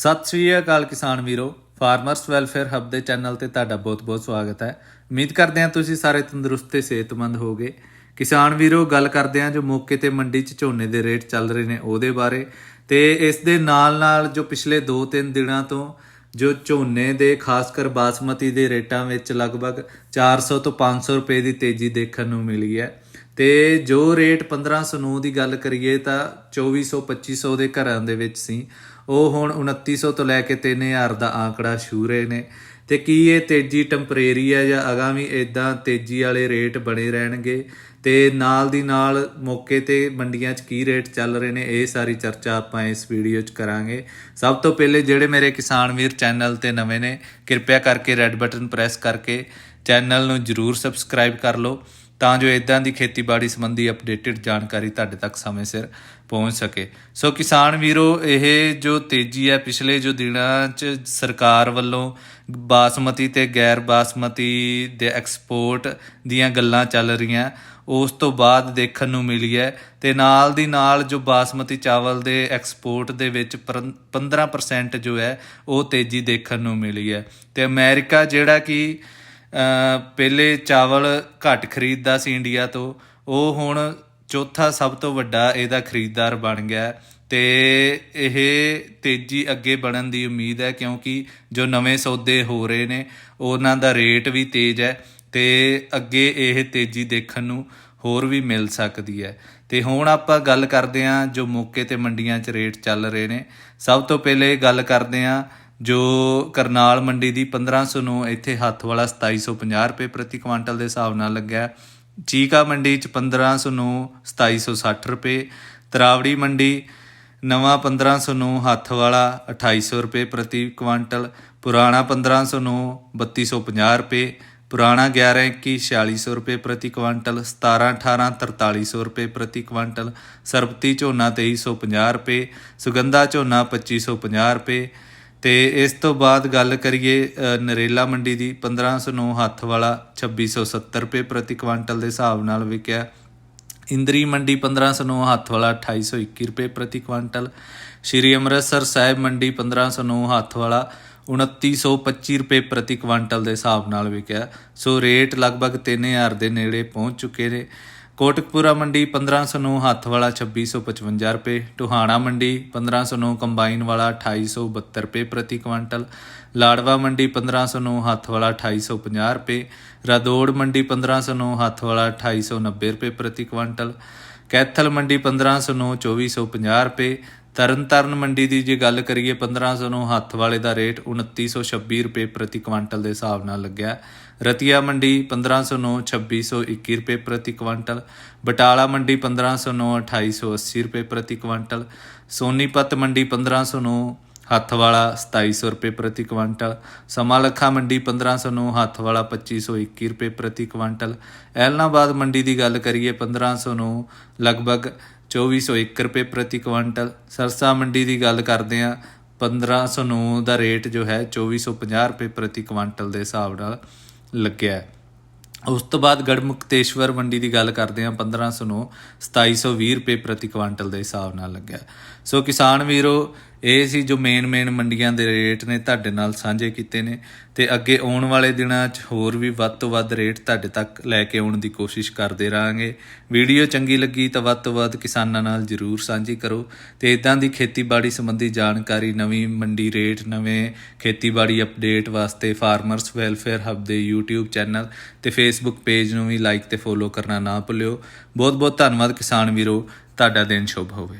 ਸਤਿ ਸ੍ਰੀ ਅਕਾਲ ਕਿਸਾਨ ਵੀਰੋ ਫਾਰਮਰਸ ਵੈਲਫੇਅਰ ਹੱਬ ਦੇ ਚੈਨਲ ਤੇ ਤੁਹਾਡਾ ਬਹੁਤ-ਬਹੁਤ ਸਵਾਗਤ ਹੈ। ਉਮੀਦ ਕਰਦੇ ਹਾਂ ਤੁਸੀਂ ਸਾਰੇ ਤੰਦਰੁਸਤ ਤੇ ਸਿਹਤਮੰਦ ਹੋਗੇ ਕਿਸਾਨ ਵੀਰੋ, ਗੱਲ ਕਰਦੇ ਹਾਂ ਜੋ ਮੌਕੇ ਤੇ ਮੰਡੀ 'ਚ ਝੋਨੇ ਦੇ ਰੇਟ ਚੱਲ ਰਹੇ ਨੇ ਉਹਦੇ ਬਾਰੇ ਤੇ ਇਸ ਦੇ ਨਾਲ-ਨਾਲ ਜੋ ਪਿਛਲੇ 2-3 ਦਿਨਾਂ ਤੋਂ ਜੋ ਝੋਨੇ ਦੇ ਖਾਸ ਕਰ ਬਾਸਮਤੀ ਦੇ ਰੇਟਾਂ ਵਿੱਚ ਲਗਭਗ 400 ਤੋਂ 500 ਰੁਪਏ ਦੀ ਤੇਜ਼ੀ ਦੇਖਣ ਨੂੰ ਮਿਲੀ ਹੈ। ਤੇ ਜੋ ਰੇਟ 1509 ਦੀ ਗੱਲ ਕਰੀਏ ਤਾਂ 2400 2500 ਦੇ ਘਰਾਂ ਦੇ ਵਿੱਚ ਸੀ। ਉਹ ਹੁਣ 2900 ਤੋਂ ਲੈ ਕੇ 3000 ਦਾ ਆંકੜਾ ਛੂ ਰਹੇ ਨੇ। ਤੇ ਕੀ ਇਹ ਤੇਜ਼ੀ ਟੈਂਪਰੇਰੀ ਹੈ ਜਾਂ ਅਗਾਮੀ ਇਦਾਂ ਤੇਜ਼ੀ ਵਾਲੇ ਰੇਟ ਬਣੇ ਰਹਿਣਗੇ? ਤੇ ਨਾਲ ਦੀ ਨਾਲ ਮੌਕੇ ਤੇ ਮੰਡੀਆਂ 'ਚ ਕੀ ਰੇਟ ਚੱਲ ਰਹੇ ਨੇ, ਇਹ ਸਾਰੀ ਚਰਚਾ ਆਪਾਂ ਇਸ ਵੀਡੀਓ 'ਚ ਕਰਾਂਗੇ। ਸਭ ਤੋਂ ਪਹਿਲੇ ਜਿਹੜੇ ਮੇਰੇ ਕਿਸਾਨ ਵੀਰ ਚੈਨਲ ਤੇ ਨਵੇਂ ਨੇ, ਕਿਰਪਾ ਕਰਕੇ ਰੈੱਡ ਬਟਨ ਪ੍ਰੈਸ ਕਰਕੇ ਚੈਨਲ ਨੂੰ ਜਰੂਰ ਸਬਸਕ੍ਰਾਈਬ ਕਰ ਲਓ। ਤਾਂ ਜੋ ਇਦਾਂ ਦੀ ਖੇਤੀਬਾੜੀ ਸੰਬੰਧੀ ਅਪਡੇਟਡ ਜਾਣਕਾਰੀ ਤੁਹਾਡੇ ਤੱਕ ਸਮੇਂ ਸਿਰ ਪਹੁੰਚ ਸਕੇ। ਸੋ ਕਿਸਾਨ ਵੀਰੋ, ਇਹ ਜੋ ਤੇਜ਼ੀ ਹੈ, ਪਿਛਲੇ ਜੋ ਦਿਨਾਂ 'ਚ ਸਰਕਾਰ ਵੱਲੋਂ ਬਾਸਮਤੀ ਤੇ ਗੈਰ ਬਾਸਮਤੀ ਦੇ ਐਕਸਪੋਰਟ ਦੀਆਂ ਗੱਲਾਂ ਚੱਲ ਰਹੀਆਂ, ਉਸ ਤੋਂ ਬਾਅਦ ਦੇਖਣ ਨੂੰ ਮਿਲੀ ਹੈ ਤੇ ਨਾਲ ਦੀ ਨਾਲ ਜੋ ਬਾਸਮਤੀ ਚਾਵਲ ਦੇ ਐਕਸਪੋਰਟ ਦੇ ਵਿੱਚ ਪਰਨ- 15% ਜੋ ਹੈ, ਉਹ ਤੇਜ਼ੀ ਦੇਖਣ ਨੂੰ ਮਿਲੀ ਹੈ। ਤੇ ਅਮਰੀਕਾ ਜਿਹੜਾ ਕਿ ਪਹਿਲੇ ਚਾਵਲ ਘੱਟ ਖਰੀਦਦਾ ਸੀ ਇੰਡੀਆ ਤੋਂ। ਉਹ ਹੁਣ ਚੌਥਾ ਸਭ ਤੋਂ ਵੱਡਾ ਇਹਦਾ ਖਰੀਦਦਾਰ ਬਣ ਗਿਆ ਹੈ ਤੇ ਇਹ ਤੇਜ਼ੀ ਅੱਗੇ ਬਣਨ ਦੀ ਉਮੀਦ ਹੈ ਕਿਉਂਕਿ ਜੋ ਨਵੇਂ ਸੌਦੇ ਹੋ ਰਹੇ ਨੇ, ਉਹਨਾਂ ਦਾ ਰੇਟ ਵੀ ਤੇਜ਼ ਹੈ ਤੇ ਅੱਗੇ ਇਹ ਤੇਜ਼ੀ ਦੇਖਣ ਨੂੰ ਹੋਰ ਵੀ ਮਿਲ ਸਕਦੀ ਹੈ। ਤੇ ਹੁਣ ਆਪਾਂ ਗੱਲ ਕਰਦੇ ਹਾਂ ਜੋ ਮੌਕੇ ਤੇ ਮੰਡੀਆਂ 'ਚ ਰੇਟ ਚੱਲ ਰਹੇ ਨੇ। ਸਭ ਤੋਂ ਪਹਿਲੇ ਗੱਲ ਕਰਦੇ ਹਾਂ ਜੋ ਕਰਨਾਲ ਮੰਡੀ ਦੀ 1500 ਨੂੰ ਇੱਥੇ ਹੱਥ ਵਾਲਾ 2750 ਰੁਪਏ ਪ੍ਰਤੀ ਕੁਆਂਟਲ ਦੇ ਹਿਸਾਬ ਨਾਲ ਲੱਗਿਆ। ਚੀਕਾ ਮੰਡੀ ਚ 1500 ਨੂੰ 2760 ਰੁਪਏ, ਤਰਾਵੜੀ ਮੰਡੀ ਨਵਾਂ 1500 ਨੂੰ ਹੱਥ ਵਾਲਾ 2800 ਰੁਪਏ ਪ੍ਰਤੀ ਕੁਆਂਟਲ, ਪੁਰਾਣਾ 1500 ਨੂੰ 3250 ਰੁਪਏ, ਪੁਰਾਣਾ 11 21 4600 ਰੁਪਏ ਪ੍ਰਤੀ ਕੁਆਂਟਲ 17 18 4300 ਰੁਪਏ ਪ੍ਰਤੀ ਕੁਆਂਟਲ, ਸਰਬਤੀ ਝੋਨਾ 2350 ਰੁਪਏ, ਸੁਗੰਧਾ ਝੋਨਾ 2550 ਰੁਪਏ ਤੇ ਇਸ ਤੋਂ ਬਾਅਦ ਗੱਲ ਕਰੀਏ ਨਰੇਲਾ ਮੰਡੀ ਦੀ 1500 ਨੂੰ ਹੱਥ ਵਾਲਾ 2670 ਰੁਪਏ ਪ੍ਰਤੀ ਕੁਆਂਟਲ ਦੇ ਹਿਸਾਬ ਨਾਲ ਵਿਕਿਆ। ਇੰਦਰੀ ਮੰਡੀ 1500 ਨੂੰ ਹੱਥ ਵਾਲਾ 2821 ਰੁਪਏ ਪ੍ਰਤੀ ਕੁਆਂਟਲ। ਸ਼੍ਰੀ ਅੰਮ੍ਰਿਤਸਰ ਸਾਹਿਬ ਮੰਡੀ 1500 ਨੂੰ ਹੱਥ ਵਾਲਾ 2925 ਰੁਪਏ ਪ੍ਰਤੀ ਕੁਆਂਟਲ ਦੇ ਹਿਸਾਬ ਨਾਲ ਵਿਕਿਆ। ਸੋ ਰੇਟ ਲਗਭਗ 3000 ਦੇ ਨੇੜੇ ਪਹੁੰਚ ਚੁੱਕੇ ਨੇ। ਕੋਟਕਪੂਰਾ ਮੰਡੀ 1500 ਨੂੰ ਹੱਥ ਵਾਲਾ 2655 ਰੁਪਏ, ਟੋਹਾਣਾ ਮੰਡੀ 1500 ਨੂੰ, ਕੰਬਾਈਨ ਵਾਲਾ 2872 ਰੁਪਏ ਪ੍ਰਤੀ ਕੁਆਂਟਲ, ਲਾੜਵਾ ਮੰਡੀ 1500 ਨੂੰ ਹੱਥ ਵਾਲਾ 2850 ਰੁਪਏ, ਰਾਦੌੜ ਮੰਡੀ 1500 ਨੂੰ ਹੱਥ ਵਾਲਾ 2890 ਰੁਪਏ ਪ੍ਰਤੀ ਕੁਆਂਟਲ, ਕੈਥਲ ਮੰਡੀ 1500 ਨੂੰ 2450 ਰੁਪਏ ਤਰਨਤਾਰਨ ਮੰਡੀ ਦੀ ਜੇ ਗੱਲ ਕਰੀਏ 1500 ਨੂੰ ਹੱਥ ਵਾਲੇ ਦਾ ਰੇਟ 2926 ਰੁਪਏ ਪ੍ਰਤੀ ਕੁਆਂਟਲ ਦੇ ਹਿਸਾਬ ਨਾਲ ਲੱਗਿਆ। ਰਤੀਆ ਮੰਡੀ 1500 ਨੂੰ 2621 ਰੁਪਏ ਪ੍ਰਤੀ ਕੁਆਂਟਲ। ਬਟਾਲਾ ਮੰਡੀ 1500 ਨੂੰ 2880 ਰੁਪਏ ਪ੍ਰਤੀ ਕੁਆਂਟਲ। ਸੋਨੀਪਤ ਮੰਡੀ 1500 ਨੂੰ ਹੱਥ ਵਾਲਾ 2700 ਰੁਪਏ ਪ੍ਰਤੀ ਕੁਆਂਟਲ। ਸਮਾਲਖਾ ਮੰਡੀ 1500 ਨੂੰ ਹੱਥ ਵਾਲਾ 2521 ਰੁਪਏ ਪ੍ਰਤੀ ਕੁਆਂਟਲ। ਐਲਨਾਬਾਦ ਮੰਡੀ ਦੀ ਗੱਲ ਕਰੀਏ 1500 ਨੂੰ ਲਗਭਗ 2401 ਰੁਪਏ ਪ੍ਰਤੀ ਕੁਆਂਟਲ ਸਰਸਾ ਮੰਡੀ ਦੀ ਗੱਲ ਕਰਦੇ ਆ 1500 ਨੂੰ ਦਾ ਰੇਟ ਜੋ ਹੈ 2450 ਰੁਪਏ ਪ੍ਰਤੀ ਕੁਆਂਟਲ ਦੇ ਹਿਸਾਬ ਨਾਲ ਲੱਗਿਆ ਉਸ ਤੋਂ ਬਾਅਦ ਗੜਮੁਕਤੇਸ਼ਵਰ ਮੰਡੀ ਦੀ ਗੱਲ ਕਰਦੇ ਹਾਂ 1500 ਨੂੰ 2720 ਰੁਪਏ ਪ੍ਰਤੀ ਕੁਆਂਟਲ ਦੇ ਹਿਸਾਬ ਨਾਲ ਲੱਗਿਆ। ਸੋ ਕਿਸਾਨ ਵੀਰੋ ਇਹ ਸੀ ਜੋ ਮੇਨ ਮੇਨ ਮੰਡੀਆਂ ਦੇ ਰੇਟ ਨੇ ਤੁਹਾਡੇ ਨਾਲ ਸਾਂਝੇ ਕੀਤੇ ਨੇ ਤੇ ਅੱਗੇ ਆਉਣ ਵਾਲੇ ਦਿਨਾਂ 'ਚ ਹੋਰ ਵੀ ਵੱਧ ਤੋਂ ਵੱਧ ਰੇਟ ਤੁਹਾਡੇ ਤੱਕ ਲੈ ਕੇ ਆਉਣ ਦੀ ਕੋਸ਼ਿਸ਼ ਕਰਦੇ ਰਹਾਂਗੇ। ਵੀਡੀਓ ਚੰਗੀ ਲੱਗੀ ਤਾਂ ਵੱਧ ਤੋਂ ਵੱਧ ਕਿਸਾਨਾਂ ਨਾਲ ਜਰੂਰ ਸਾਂਝੀ ਕਰੋ ਤੇ ਇਦਾਂ ਦੀ ਖੇਤੀਬਾੜੀ ਸੰਬੰਧੀ ਜਾਣਕਾਰੀ, ਨਵੀਂ ਮੰਡੀ ਰੇਟ ਨਵੇਂ ਖੇਤੀਬਾੜੀ ਅਪਡੇਟ ਵਾਸਤੇ ਫਾਰਮਰਸ ਵੈਲਫੇਅਰ ਹੱਬ ਦੇ YouTube ਚੈਨਲ ਤੇ Facebook ਪੇਜ ਨੂੰ ਵੀ ਲਾਈਕ ਤੇ ਫੋਲੋ ਕਰਨਾ ਨਾ ਭੁੱਲਿਓ। ਬਹੁਤ ਬਹੁਤ ਧੰਨਵਾਦ ਕਿਸਾਨ ਵੀਰੋ। ਤੁਹਾਡਾ ਦਿਨ ਸ਼ੁਭ ਹੋਵੇ।